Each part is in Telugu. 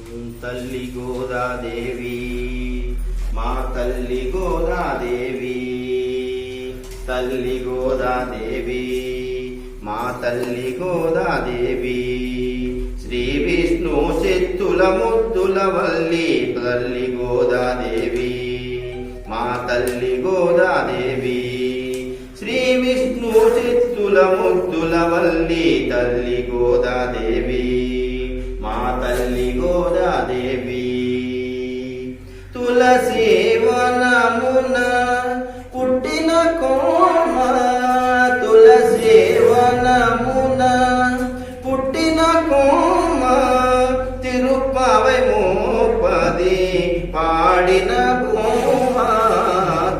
తల్లి గోదాదేవి మా తల్లి గోదాదేవి తల్లి గోదాదేవి మా తల్లి గోదాదేవి శ్రీ విష్ణు చిత్తుల ముద్దుల వల్లి తల్లి గోదాదేవి మా తల్లి గోదాదేవి శ్రీ విష్ణు చిత్తుల ముద్దుల వల్లి తల్లి గోదాదేవి తల్లి గోదాదేవి తులసి వనమున పుట్టిన కోమ తులసి వనమున పుట్టిన కోమ తిరుపవై మోపది పాడిన కోమ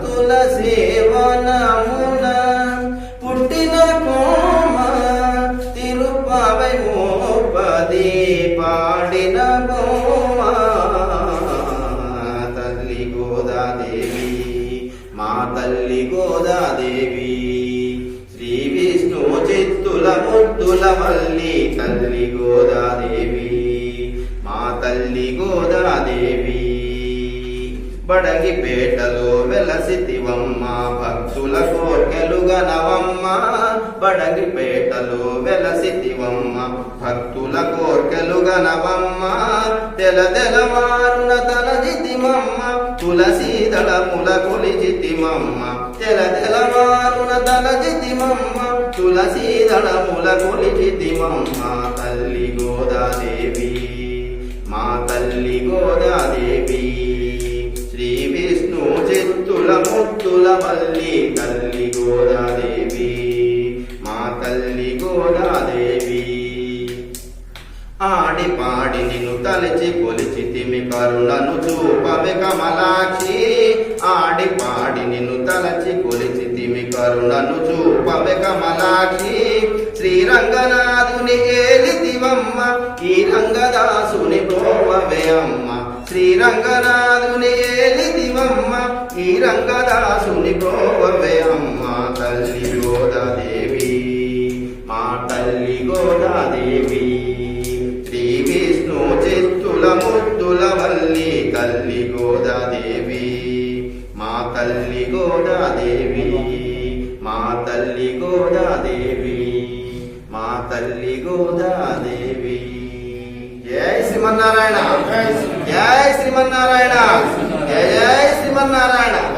తులసి వనము పాడిన కోమ తల్లి గోదాదేవి మా తల్లి గోదాదేవి శ్రీ విష్ణు చిత్తుల ముద్దుల మల్లి తల్లి గోదాదేవి మా తల్లి గోదాదేవి బడగిపేటలో వెలసితివమ్మ భక్తుల కోర్కెలు గనవమ్మ బడగిపేటలో వెలసి భక్తుల కోర్కెలుగా నవమ్మ తెల తెలవారున తలజితిమమ్మ తులసి దళముల కొలిజితిమమ్మ తెల తెలవారున తలజితిమమ్మ తులసి దళముల కొలిజితిమమ్మ తల్లి గోదాదేవి మా తల్లి గోదాదేవి. ఆడి పాడి నిన్ను తలచి కొలిచి తిమి కరుణను చూపవే కమలాక్షి. ఆడి పాడి నిన్ను తలచి కొలిచి తిమి కరుణను చూపవే కమలాక్షి. శ్రీరంగనాథుని ఏలితివమ్మ ఈ రంగదాసుని ప్రోవవే అమ్మ. శ్రీరంగనాథుని ఏలితివమ్మ ఈ రంగదాసుని ప్రోవవే అమ్మ. తల్లి గోదాదేవి మా తల్లి గోదాదేవి తల్లి గోదాదేవి మా తల్లి గోదాదేవి మా తల్లి గోదాదేవి మా తల్లి గోదాదేవి జై శ్రీమన్నారాయణ. జై శ్రీమన్నారాయణ. జై జై శ్రీమన్నారాయణ.